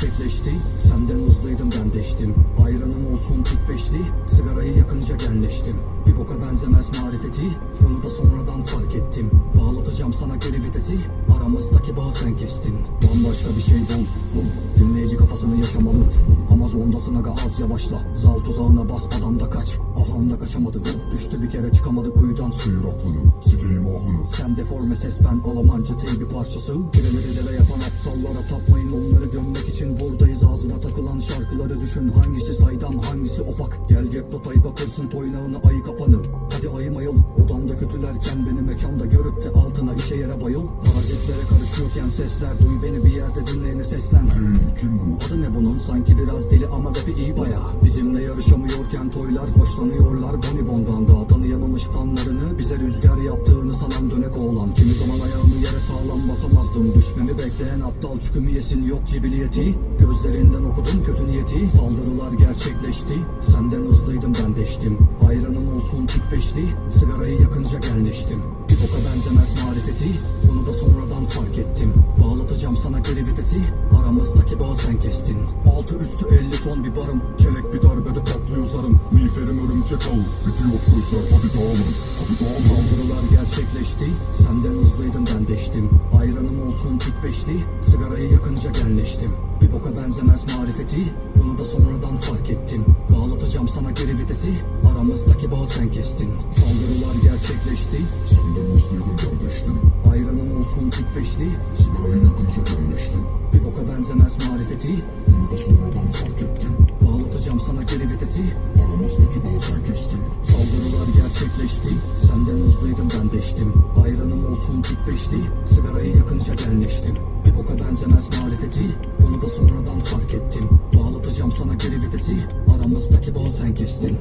gerçekleşti. Senden hızlıydım ben deştim. Ayranım olsun tikveşli Sigarayı yakınca genleştim. Bir boka benzemez marifeti. Bunu da sonradan fark ettim. Bağlatacağım sana geri vitesi. Aramızdaki bağı sen kestin. Bambaşka bir şey bul. Bu Dinleyici kafasını yaşamalı. Amazondasın aga az yavaşla. Zal tuzağına bas adam da kaç. Ahanda kaçamadı Düştü bir kere çıkamadı kuyudan. Sıyır aklını, sikeyim ahını sen deforme ses ben Almancı tey bir parçası. Piramidi deve yapan aptallara tapmayın Onları gömmek şarkıları düşün Hangisi saydam hangisi opak. Gel gep dotayı bakırsın toynağını ayı kapanı Hadi ayım Odamda kötülerken beni mekanda görüp de altına işe yere bayıl. Parazitlere karışıyorken sesler Duy beni bir yerde dinleyene seslen kim bu? Adı ne bunun? Sanki biraz deli ama rapi iyi baya. Bizimle yarışamıyorken toylar hoşlanıyorlar. Bonibondan da Tanıyamamış fanlarını bize rüzgar yaptığını sanan dönek oğlan. Kimi zaman ayağımı yere sağlam basamazdım. Düşmemi bekleyen aptal çükümü yesin. Yok cibiliyeti Gözlerinden okudum kötü niyeti. Saldırılar gerçekleşti Senden hızlıydım ben deştim. Ayranım olsun tikveşli Sigarayı yakınca genleştim Bir boka benzemez marifeti Bunu da sonradan fark ettim. Bağlatacağım sana geri vitesi. Aramızdaki bağı sen kestin. Altı üstü 50 ton bir barım. Kelek bir darbede patlıyor zarım. Miğferim örümcek al Bitiyor sözler hadi dağılın. Hadi dağılın. Saldırılar gerçekleşti. Senden hızlıydım ben deştim. Ayranım olsun tikveşli Sigarayı yakınca genleştim Bir boka benzemez marifeti Bunu da sonradan fark ettim. Bağlatacağım sana geri vitesi Aramızdaki bağı sen kestin. Saldırılar gerçekleşti Senden hızlıydım ben deştim Ayranım olsun tikveşli Sigarayı yakınca genleştim Bir boka benzemez marifeti Bunu da sonradan fark ettim. Bağlatacağım sana geri vitesi Aramızdaki bağı sen kestin. Saldırılar gerçekleşti Senden hızlıydım ben deştim Ayranım olsun tikveşli Sigarayı yakınca genleştim Benzemez marifeti Bunu da sonradan fark ettim. Bağlatacağım sana geri vitesi. Aramızdaki bağı sen kestin